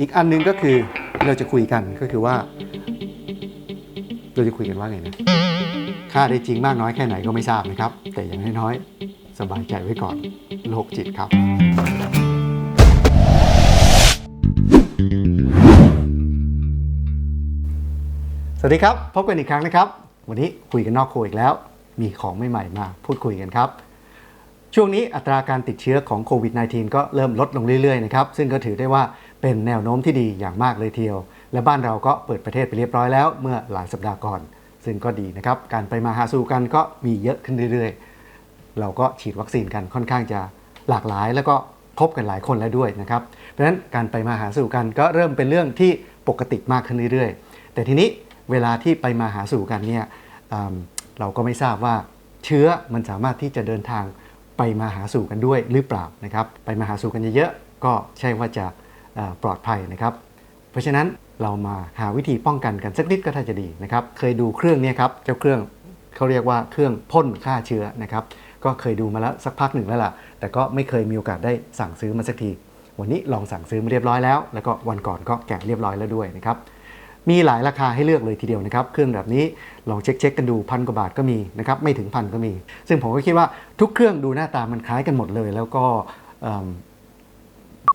อีกอันหนึงก็คือเราจะคุยกันก็คือว่า เราจะคุยกันว่าไงนะค่าได้จริงมากน้อยแค่ไหนก็ไม่ทราบนะครับ แต่อย่างน้อยๆสบายใจไว้ก่อนโรคจิตครับ สวัสดีครับ พบกันอีกครั้งนะครับ วันนี้คุยกันนอกโคอีกแล้ว มีของใหม่ๆมาพูดคุยกันครับช่วงนี้อัตราการติดเชื้อของโควิด -19 ก็เริ่มลดลงเรื่อยๆนะครับ ซึ่งก็ถือได้ว่า เป็นแนวโน้มที่ดีอย่างมากเลยทีเดียว และบ้านเราก็เปิดประเทศไปเรียบร้อยแล้วเมื่อหลายสัปดาห์ก่อน ซึ่งก็ดีนะครับ การไปมาหาสู่กันก็มีเยอะขึ้นเรื่อยๆ เราก็ฉีดวัคซีนกันค่อนข้างจะหลากหลาย แล้วก็พบกันหลายคนแล้วด้วยนะครับ เพราะฉะนั้นการไปมาหาสู่กันก็เริ่มเป็นเรื่องที่ปกติมากขึ้นเรื่อยๆ แต่ทีนี้เวลาที่ไปมาหาสู่กันเนี่ยเราก็ไม่ทราบว่าเชื้อมันสามารถที่จะเดินทางไปมาหาสู่กันด้วยหรือเปล่านะครับ ไปมาหาสู่กันเยอะๆก็ใช่ว่าจะ ปลอดภัยนะครับ เพราะฉะนั้นเรามาหาวิธีป้องกันกันสักนิดก็ถ้าจะดีนะครับ เคยดูเครื่องนี้ครับเจ้าเครื่องเขาเรียกว่าเครื่องพ่นฆ่าเชื้อนะครับ ก็เคยดูมาแล้วสักพักหนึ่งแล้วล่ะ แต่ก็ไม่เคยมีโอกาสได้สั่งซื้อมาสักที วันนี้ลองสั่งซื้อมาเรียบร้อยแล้ว แล้วก็วันก่อนก็แกะเรียบร้อยแล้วด้วยนะครับ มีหลายราคาให้เลือกเลยทีเดียวนะครับ เครื่องแบบนี้ลองเช็คเช็คกันดูพันกว่าบาทก็มีนะครับ ไม่ถึงพันก็มี ซึ่งผมก็คิดว่าทุกเครื่องดูหน้าตามันคล้ายกันหมดเลย แล้วก็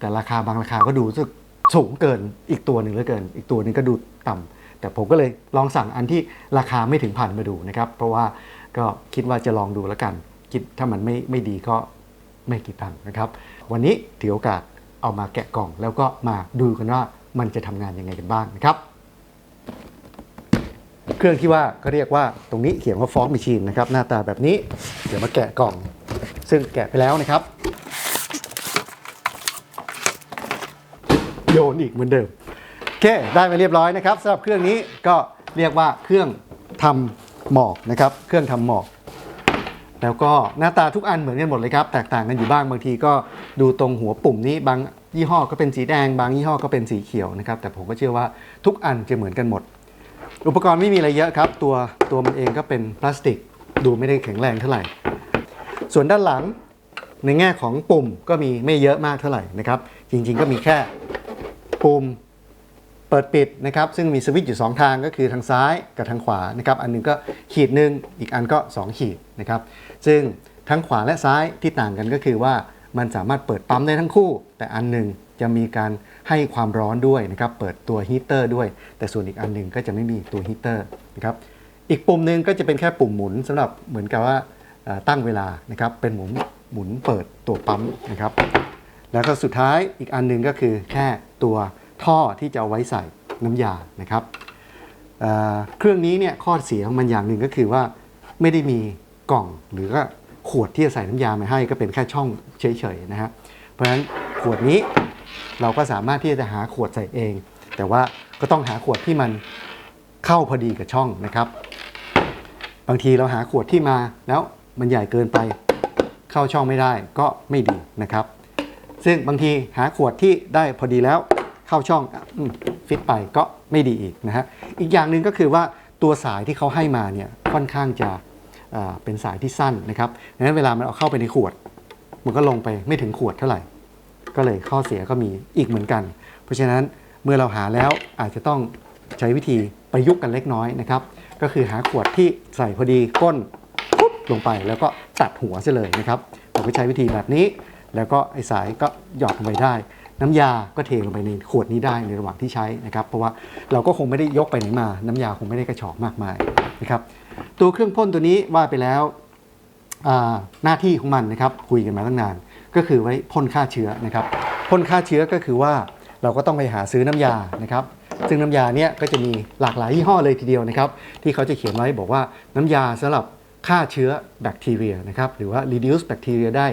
แต่ราคาบางราคาก็ดูสึกสูงเกินอีกตัวหนึ่งเหลือเกิน อีกตัวนึงก็ดูต่ำแต่ผมก็เลยลองสั่งอันที่ราคาไม่ถึงพันมาดูนะครับ เพราะว่าก็คิดว่าจะลองดูแล้วกัน คิดถ้ามันไม่ไม่ดีก็ไม่กี่ตังค์นะครับ วันนี้ถือโอกาสเอามาแกะกล่อง แล้วก็มาดูกันว่ามันจะทำงานยังไงกันบ้างนะครับเครื่องที่ว่าก็เรียกว่าตรงนี้เขียนว่าฟอกม c ช i นนะครับหน้าตาแบบนี้ เดี๋ยวมาแกะกล่อง ซึ่งแกะไปแล้วนะครับ โยนอีกเหมือนเดิมโอเคได้มาเรียบร้อยนะครับสำหรับเครื่องนี้ก็เรียกว่าเครื่องทำหมอกนะครับ เครื่องทำหมอก แล้วก็หน้าตาทุกอันเหมือนกันหมดเลยครับ แตกต่างกันอยู่บ้างบางทีก็ดูตรงหัวปุ่มนี้บางยี่ห้อก็เป็นสีแดง บางยี่ห้อก็เป็นสีเขียวนะครับ แต่ผมก็เชื่อว่าทุกอันจะเหมือนกันหมด อุปกรณ์ไม่มีอะไรเยอะครับ ตัวตัวมันเองก็เป็นพลาสติก ดูไม่ได้แข็งแรงเท่าไหร่ ส่วนด้านหลังในแง่ของปุ่มก็มีไม่เยอะมากเท่าไหร่นะครับ จริง ๆ ก็มีแค่ ปุ่มเปิดปิดนะครับซึ่งมีสวิตช์อยู่ 2 ทางก็คือทางซ้ายกับทางขวานะครับอันหนึงก็ขีดหนึ่งอีกอันก็ 2 ขีดนะครับซึ่งทั้งขวาและซ้ายที่ต่างกันก็คือว่ามันสามารถเปิดปั๊มได้ทั้งคู่ แต่อันหนึ่งจะมีการให้ความร้อนด้วยนะครับเปิดตัวฮีเตอร์ด้วย แต่ส่วนอีกอันหนึ่งก็จะไม่มีตัวฮีเตอร์นะครับอีกปุ่มหนึ่งก็จะเป็นแค่ปุ่มหมุนสำหรับเหมือนกับว่าตั้งเวลานะครับเป็นหมุนหมุนเปิดตัวปั๊มนะครับ แล้วก็สุดท้ายอีกอันหนึ่งก็คือแค่ตัวท่อที่จะเอาไว้ใส่น้ำยานะครับเเครื่องนี้เนี่ยข้อเสียของมันอย่างหนึ่งก็คือว่าไม่ได้มีกล่องหรือก็ขวดที่จะใส่น้ำยามาให้ก็เป็นแค่ช่องเฉยๆนะฮะเพราะฉะนั้นขวดนี้เราก็สามารถที่จะหาขวดใส่เอง แต่ว่าก็ต้องหาขวดที่มันเข้าพอดีกับช่องนะครับ บางทีเราหาขวดที่มาแล้วมันใหญ่เกินไปเข้าช่องไม่ได้ก็ไม่ดีนะครับ ซึ่งบางทีหาขวดที่ได้พอดีแล้วเข้าช่องอฟิตไปก็ไม่ดีอีกนะฮะอีกอย่างหนึ่งก็คือว่าตัวสายที่เขาให้มาเนี่ยค่อนข้างจะเป็นสายที่สั้นนะครับดังนั้นเวลามันเอาเข้าไปในขวด มันก็ลงไปไม่ถึงขวดเท่าไหร่ ก็เลยข้อเสียก็มีอีกเหมือนกัน เพราะฉะนั้นเมื่อเราหาแล้วอาจจะต้องใช้วิธีประยุกต์กันเล็กน้อยนะครับ ก็คือหาขวดที่ใส่พอดีก้นปุ๊บลงไปแล้วก็ตัดหัวซะเลยนะครับผมก็ใช้วิธีแบบนี้ แล้วก็ไอ้สายก็หยอดลงไปได้ น้ำยาก็เทลงไปในขวดนี้ได้ในระหว่างที่ใช้นะครับเพราะว่าเราก็คงไม่ได้ยกไปไหนมา น้ำยาคงไม่ได้กระชอกมากมายนะครับตัวเครื่องพ่นตัวนี้ว่าไปแล้วหน้าที่ของมันนะครับคุยกันมาตั้งนาน ก็คือไว้พ่นฆ่าเชื้อนะครับพ่นฆ่าเชื้อก็คือว่าเราก็ต้องไปหาซื้อน้ำยานะครับซึ่งน้ำยาเนี่ยก็จะมีหลากหลายยี่ห้อเลยทีเดียวนะครับที่เขาจะเขียนไว้บอกว่าน้ำยาสำหรับฆ่าเชื้อแบคทีเรียนะครับหรือว่า reduce แบคทีเรียได้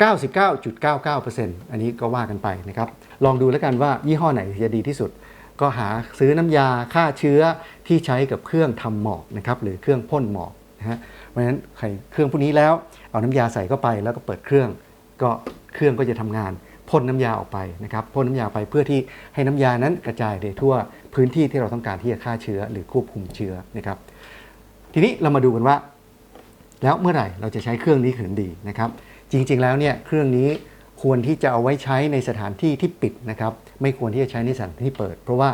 99.99%อันนี้ก็ว่ากันไปนะครับ ลองดูแล้วกันว่ายี่ห้อไหนจะดีที่สุด ก็หาซื้อน้ำยาฆ่าเชื้อที่ใช้กับเครื่องทำหมอกนะครับหรือเครื่องพ่นหมอกนะฮะเพราะฉะนั้นใครเครื่องพวกนี้แล้ว เอาน้ำยาใส่เข้าไปแล้วก็เปิดเครื่อง ก็เครื่องก็จะทำงานพ่นน้ำยาออกไปนะครับพ่นน้ำยาไปเพื่อที่ให้น้ำยานั้นกระจายไปทั่วพื้นที่ที่เราต้องการที่จะฆ่าเชื้อหรือควบคุมเชื้อนะครับ ทีนี้เรามาดูกันว่า แล้วเมื่อไหร่เราจะใช้เครื่องนี้ถึงดีนะครับ จริงๆแล้วเนี่ยเครื่องนี้ควรที่จะเอาไว้ใช้ในสถานที่ที่ปิดนะครับไม่ควรที่จะใช้ในสถานที่เปิด เพราะว่า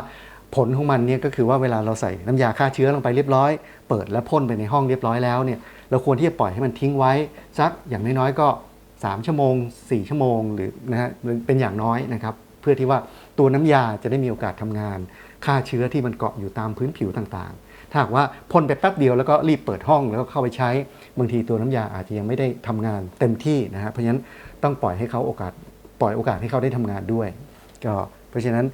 ผลของมันเนี่ยก็คือว่าเวลาเราใส่น้ำยาฆ่าเชื้อลงไปเรียบร้อย เปิดและพ่นไปในห้องเรียบร้อยแล้วเนี่ยเราควรที่จะปล่อยให้มันทิ้งไว้สักอย่างน้อยๆก็ 3 ชั่วโมง 4 ชั่วโมงหรือนะฮะเป็นอย่างน้อยนะครับเพื่อที่ว่าตัวน้ำยาจะได้มีโอกาสทำงาน ฆ่าเชื้อที่มันเกาะอยู่ตามพื้นผิวต่างๆ ถ้าหากว่าพ่นไปแป๊บเดียวแล้วก็รีบเปิดห้องแล้วก็เข้าไปใช้ บางทีตัวน้ำยาอาจจะยังไม่ได้ทำงานเต็มที่นะฮะเพราะฉะนั้นต้องปล่อยให้เขาโอกาสปล่อยโอกาสให้เขาได้ทำงานด้วยก็เพราะฉะนั้น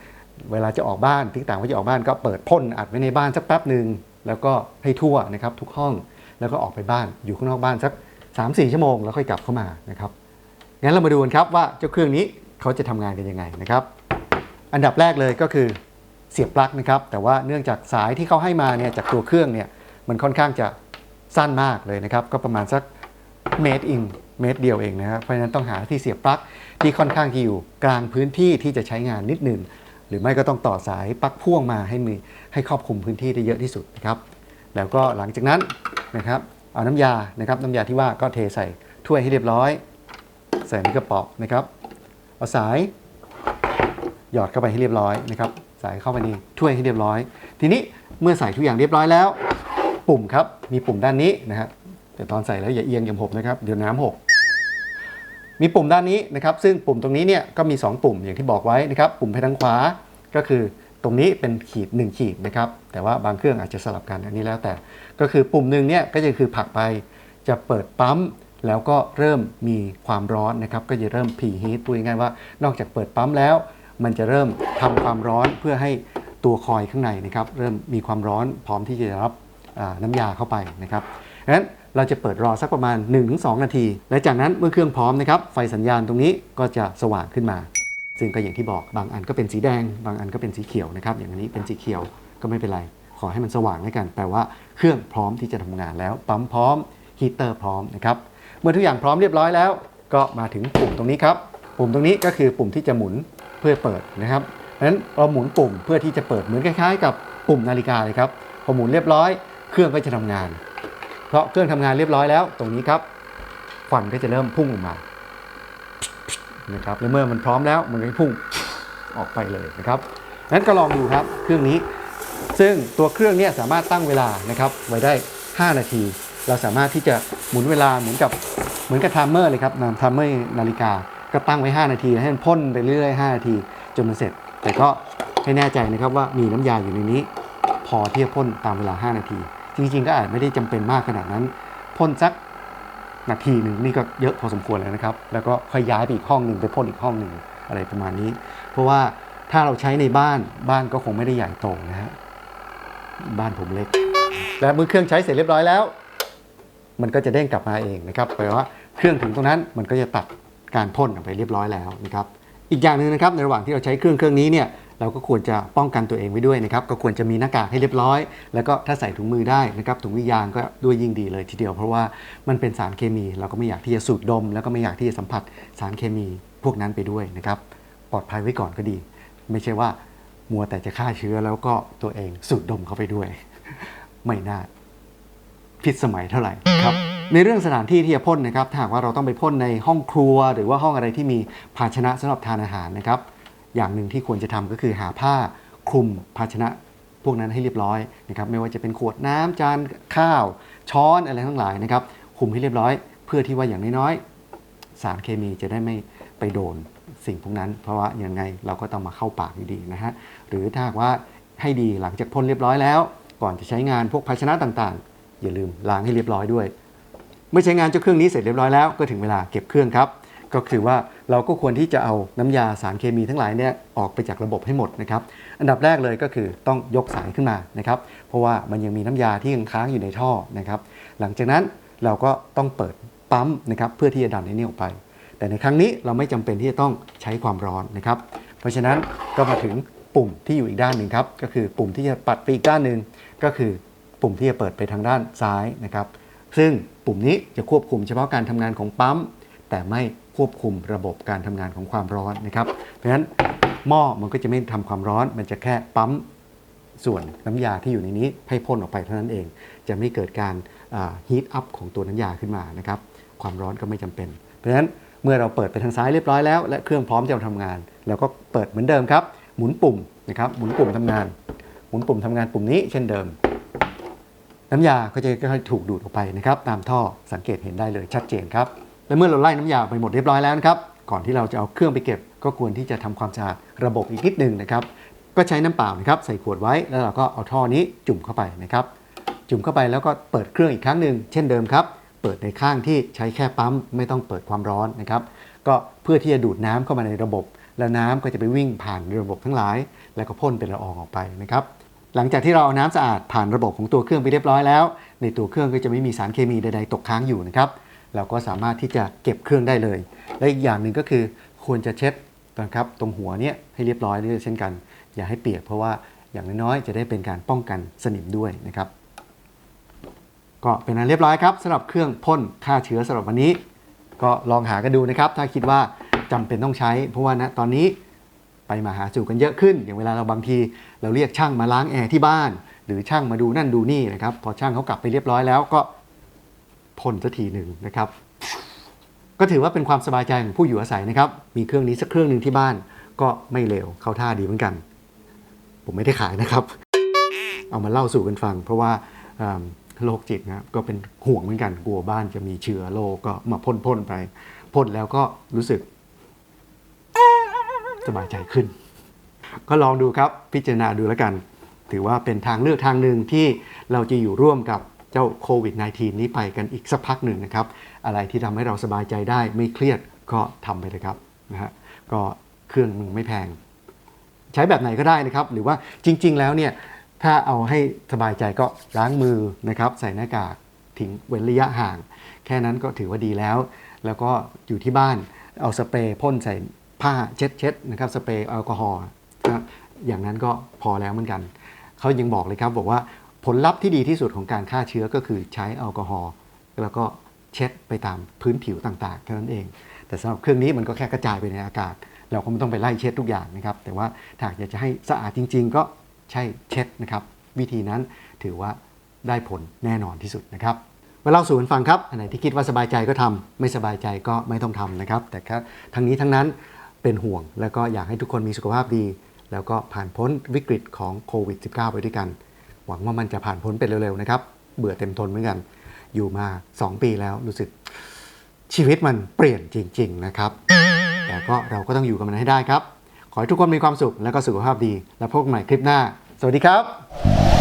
เวลาจะออกบ้านที่ต่างว่าจะออกบ้านก็เปิดพ่นอัดไว้ในบ้านสักแป๊บหนึ่งแล้วก็ให้ทั่วนะครับทุกห้องแล้วก็ออกไปบ้านอยู่ข้างนอกบ้านสัก 3-4 ชั่วโมงแล้วค่อยกลับเข้ามานะครับงั้นเรามาดูกันครับว่าเจ้าเครื่องนี้เขาจะทำงานกันยังไงนะครับ อันดับแรกเลยก็คือ เสียบปลั๊กนะครับ แต่ว่าเนื่องจากสายที่เขาให้มาเนี่ยจากตัวเครื่องเนี่ยมันค่อนข้างจะสั้นมากเลยนะครับ ก็ประมาณสักเมตรอิงเมตรเดียวเองนะครับเพราะฉะนั้นต้องหาที่เสียบปลั๊กที่ค่อนข้างที่อยู่กลางพื้นที่ที่จะใช้งานนิดหนึ่งหรือไม่ก็ต้องต่อสายปลั๊กพ่วงมาให้มีให้ครอบคลุมพื้นที่ได้เยอะที่สุดนะครับ แล้วก็หลังจากนั้นนะครับเอาน้ำยานะครับน้ำยาที่ว่าก็เทใส่ถ้วยให้เรียบร้อย ใส่ในกระป๋องนะครับ เอาสายหยอดเข้าไปให้เรียบร้อยนะครับ ใสายเข้าไปในถ้วยให้เรียบร้อย ทีนี้เมื่อใส่ทุกอย่างเรียบร้อยแล้ว ปุ่มครับมีปุ่มด้านนี้นะฮะแต่ตอนใส่แล้วอย่าเอียงอย่างผมนะครับเดี๋ยวน้ำหกมีปุ่มด้านนี้นะครับซึ่งปุ่มตรงนี้เนี่ยก็มี 2 ปุ่มอย่างที่บอกไว้นะครับปุ่มไปทางขวาก็คือตรงนี้เป็นขีด 1 ขีดนะครับแต่ว่าบางเครื่องอาจจะสลับกันอันนี้แล้วแต่ ก็คือปุ่มหนึ่งเนี่ยก็จะคือผลักไปจะเปิดปั๊มแล้วก็เริ่มมีความร้อนนะครับก็จะเริ่มพีฮีทพูดง่ายๆว่านอกจากเปิดปั๊มแล้ว มันจะเริ่มทำความร้อนเพื่อให้ตัวคอยข้างในนะครับ เริ่มมีความร้อนพร้อมที่จะรับน้ำยาเข้าไปนะครับดังนั้นเราจะเปิดรอสักประมาณ 1-2 นาที และจากนั้นเมื่อเครื่องพร้อมนะครับ ไฟสัญญาณตรงนี้ก็จะสว่างขึ้นมา ซึ่งก็อย่างที่บอกบางอันก็เป็นสีแดง บางอันก็เป็นสีเขียวนะครับ อย่างอันนี้เป็นสีเขียวก็ไม่เป็นไร ขอให้มันสว่างแล้วกัน แปลว่าเครื่องพร้อมที่จะทำงานแล้ว ปั๊มพร้อม ฮีเตอร์พร้อมนะครับ เมื่อทุกอย่างพร้อมเรียบร้อยแล้ว ก็มาถึงปุ่มตรงนี้ครับ ปุ่มตรงนี้ก็คือปุ่มที่จะหมุน เพื่อเปิดนะครับเพราะฉะนั้นเราหมุนปุ่มเพื่อที่จะเปิดเหมือนคล้ายๆ กับปุ่มนาฬิกาเลยครับพอหมุนเรียบร้อยเครื่องก็จะทำงาน เพราะเครื่องทำงานเรียบร้อยแล้ว ตรงนี้ครับควันก็จะเริ่มพุ่งออกมานะครับแล้วเมื่อมันพร้อมแล้วมันก็จะพุ่งออกไปเลยนะครับนั้นก็ลองดูครับเครื่องนี้ ซึ่งตัวเครื่องเนี้สามารถตั้งเวลานะครับไว้ได้ 5 นาที เราสามารถที่จะหมุนเวลาเหมือนกับเหมือนกับไทม์เมอร์เลยครับไทม์เมอร์นาฬิกา ก็ตั้งไว้ 5 นาทีให้มันพ่นไปเรื่อยๆ5นาทีจนมันเสร็จ แต่ก็ให้แน่ใจนะครับว่ามีน้ำยาอยู่ในนี้ พอที่จะพ่นตามเวลา 5 นาที จริงๆ ก็อาจไม่ได้จำเป็นมากขนาดนั้นพ่นสักนาทีหนึ่งนี่ก็เยอะพอสมควรแล้วนะครับ แล้วก็ค่อยย้ายไปอีกห้องหนึ่งไปพ่นอีกห้องหนึ่งอะไรประมาณนี้ เพราะว่าถ้าเราใช้ในบ้านบ้านก็คงไม่ได้ใหญ่โตนะฮะบ้านผมเล็ก และเมื่อเครื่องใช้เสร็จเรียบร้อยแล้ว มันก็จะเด้งกลับมาเองนะครับแปลว่าเครื่องถึงตรงนั้นมันก็จะตัด การพ่นออกไปเรียบร้อยแล้วนะครับอีกอย่างหนึ่งนะครับในระหว่างที่เราใช้เครื่องเครื่องนี้เนี่ยเราก็ควรจะป้องกันตัวเองไว้ด้วยนะครับก็ควรจะมีหน้ากากให้เรียบร้อย แล้วก็ถ้าใส่ถุงมือได้นะครับถุงมือยางก็ด้วยยิ่งดีเลยทีเดียว เพราะว่ามันเป็นสารเคมีเราก็ไม่อยากที่จะสูดดม แล้วก็ไม่อยากที่จะสัมผัสสารเคมีพวกนั้นไปด้วยนะครับปลอดภัยไว้ก่อนก็ดี ไม่ใช่ว่ามัวแต่จะฆ่าเชื้อแล้วก็ตัวเองสูดดมเข้าไปด้วย ไม่น่าพิษสมัยเท่าไหร่ครับ ในเรื่องสถานที่ที่จะพ่นนะครับถ้าหากว่าเราต้องไปพ่นในห้องครัว หรือว่าห้องอะไรที่มีภาชนะสำหรับทานอาหารนะครับ อย่างหนึ่งที่ควรจะทำก็คือหาผ้าคลุมภาชนะพวกนั้นให้เรียบร้อยนะครับไม่ว่าจะเป็นขวดน้ำจานข้าว ช้อนอะไรทั้งหลายนะครับคลุมให้เรียบร้อย เพื่อที่ว่าอย่างน้อยๆสารเคมีจะได้ไม่ไปโดนสิ่งพวกนั้น เพราะว่ายังไงเราก็ต้องมาเข้าปากอยู่ดีนะฮะหรือถ้าว่าให้ดีหลังจากพ่นเรียบร้อยแล้ว ก่อนจะใช้งานพวกภาชนะต่างๆ อย่าลืมล้างให้เรียบร้อยด้วย เมื่อใช้งานเจ้าเครื่องนี้เสร็จเรียบร้อยแล้วก็ถึงเวลาเก็บเครื่องครับ ก็คือว่าเราก็ควรที่จะเอาน้ำยาสารเคมีทั้งหลายเนี่ยออกไปจากระบบให้หมดนะครับ อันดับแรกเลยก็คือต้องยกสายขึ้นมานะครับ เพราะว่ามันยังมีน้ำยาที่ยังค้างอยู่ในท่อนะครับ หลังจากนั้นเราก็ต้องเปิดปั๊มนะครับเพื่อที่จะดันไอ้นี่ออกไป แต่ในครั้งนี้เราไม่จำเป็นที่จะต้องใช้ความร้อนนะครับ เพราะฉะนั้นก็มาถึงปุ่มที่อยู่อีกด้านหนึ่งครับก็คือปุ่มที่จะปัดไปอีกด้านหนึ่งก็คือปุ่มที่จะเปิดไปทางด้านซ้ายนะครับ ซึ่งปุ่มนี้จะควบคุมเฉพาะการทำงานของปั๊ม แต่ไม่ควบคุมระบบการทำงานของความร้อนนะครับ เพราะฉะนั้นหม้อมันก็จะไม่ทำความร้อน มันจะแค่ปั๊มส่วนน้ำยาที่อยู่ในนี้ให้พ่นออกไปเท่านั้นเอง จะไม่เกิดการฮีทอัพของตัวน้ำยาขึ้นมานะครับ ความร้อนก็ไม่จำเป็น เพราะฉะนั้นเมื่อเราเปิดไปทางซ้ายเรียบร้อยแล้ว และเครื่องพร้อมจะทำงานเราก็เปิดเหมือนเดิมครับ หมุนปุ่มนะครับ หมุนปุ่มทำงาน หมุนปุ่มทำงานปุ่มนี้เช่นเดิม น้ำยาก็จะค่อยๆถูกดูดออกไปนะครับตามท่อสังเกตเห็นได้เลยชัดเจนครับ และเมื่อเราไล่น้ำยาไปหมดเรียบร้อยแล้วนะครับก่อนที่เราจะเอาเครื่องไปเก็บ ก็ควรที่จะทำความสะอาดระบบอีกนิดหนึ่งนะครับก็ใช้น้ำเปล่านะครับใส่ขวดไว้แล้วเราก็เอาท่อนี้จุ่มเข้าไปนะครับจุ่มเข้าไปแล้วก็เปิดเครื่องอีกครั้งหนึ่งเช่นเดิมครับเปิดในข้างที่ใช้แค่ปั๊มไม่ต้องเปิดความร้อนนะครับก็เพื่อที่จะดูดน้ำเข้ามาในระบบ แล้วน้ำก็จะไปวิ่งผ่านระบบทั้งหลาย แล้วก็พ่นเป็นละอองออกไปนะครับ หลังจากที่เราเอาน้ำสะอาดผ่านระบบของตัวเครื่องไปเรียบร้อยแล้ว ในตัวเครื่องก็จะไม่มีสารเคมีใดๆตกค้างอยู่นะครับ เราก็สามารถที่จะเก็บเครื่องได้เลย และอีกอย่างหนึ่งก็คือควรจะเช็ดนะครับตรงหัวเนี้ยให้เรียบร้อยด้วยเช่นกัน อย่าให้เปียกเพราะว่าอย่างน้อยๆจะได้เป็นการป้องกันสนิมด้วยนะครับ ก็เป็นอันเรียบร้อยครับสำหรับเครื่องพ่นฆ่าเชื้อสำหรับวันนี้ ก็ลองหากันดูนะครับ ถ้าคิดว่าจำเป็นต้องใช้ เพราะว่าณตอนนี้ไปมาหาสู่กันเยอะขึ้น อย่างเวลาเราบางที เราเรียกช่างมาล้างแอร์ที่บ้าน หรือช่างมาดูนั่นดูนี่นะครับ พอช่างเขากลับไปเรียบร้อยแล้วก็พ่นสักทีหนึ่งนะครับ ก็ถือว่าเป็นความสบายใจของผู้อยู่อาศัยนะครับ มีเครื่องนี้สักเครื่องหนึ่งที่บ้าน ก็ไม่เลวเข้าท่าดีเหมือนกัน ผมไม่ได้ขายนะครับ เอามาเล่าสู่กันฟัง เพราะว่าโรคจิตนะครับก็เป็นห่วงเหมือนกันกลัวบ้านจะมีเชื้อโรคก็มาพ่นพ่นๆไปพ่นแล้วก็รู้สึกสบายใจขึ้น ก็ลองดูครับพิจารณาดูแล้วกัน ถือว่าเป็นทางเลือกทางหนึ่งที่เราจะอยู่ร่วมกับเจ้าโควิด -19 นี้ไปกันอีกสักพักหนึ่งนะครับ อะไรที่ทำให้เราสบายใจได้ไม่เครียดก็ทำไปเลยครับนะฮะก็เครื่องหนึงไม่แพง ใช้แบบไหนก็ได้นะครับ หรือว่าจริง ๆ แล้วเนี่ยถ้าเอาให้สบายใจก็ล้างมือนะครับ ใส่หน้ากากทิ้งเว้นระยะห่าง แค่นั้นก็ถือว่าดีแล้ว แล้วก็อยู่ที่บ้านเอาสเปรย์พ่นใส่ผ้าเช็ดเช็ดนะครับสเปรย์แอลกอฮอล์ อย่างนั้นก็พอแล้วเหมือนกัน เขายังบอกเลยครับบอกว่าผลลัพธ์ที่ดีที่สุดของการฆ่าเชื้อก็คือใช้แอลกอฮอล์แล้วก็เช็ดไปตามพื้นผิวต่างๆเท่านั้นเอง แต่สำหรับเครื่องนี้มันก็แค่กระจายไปในอากาศ เราก็ไม่ต้องไปไล่เช็ดทุกอย่างนะครับ แต่ว่าถ้าอยากจะให้สะอาดจริง ๆ ก็ใช่เช็ดนะครับ วิธีนั้นถือว่าได้ผลแน่นอนที่สุดนะครับมาเล่าสู่กันฟังครับอันไหนที่คิดว่าสบายใจก็ทำไม่สบายใจก็ไม่ต้องทำนะครับ แต่ก็ทั้งนี้ทั้งนั้นเป็นห่วง แล้วก็อยากให้ทุกคนมีสุขภาพดี แล้วก็ผ่านพ้นวิกฤตของโควิด -19 ไปด้วยกัน หวังว่ามันจะผ่านพ้นไปเร็วๆนะครับ เบื่อเต็มทนเหมือนกัน อยู่มา 2 ปีแล้วรู้สึกชีวิตมันเปลี่ยนจริง ๆ นะครับ แต่ก็เราก็ต้องอยู่กับมันให้ได้ครับ ขอให้ทุกคนมีความสุขและก็สุขภาพดี แล้วพบกันใหม่คลิปหน้า สวัสดีครับ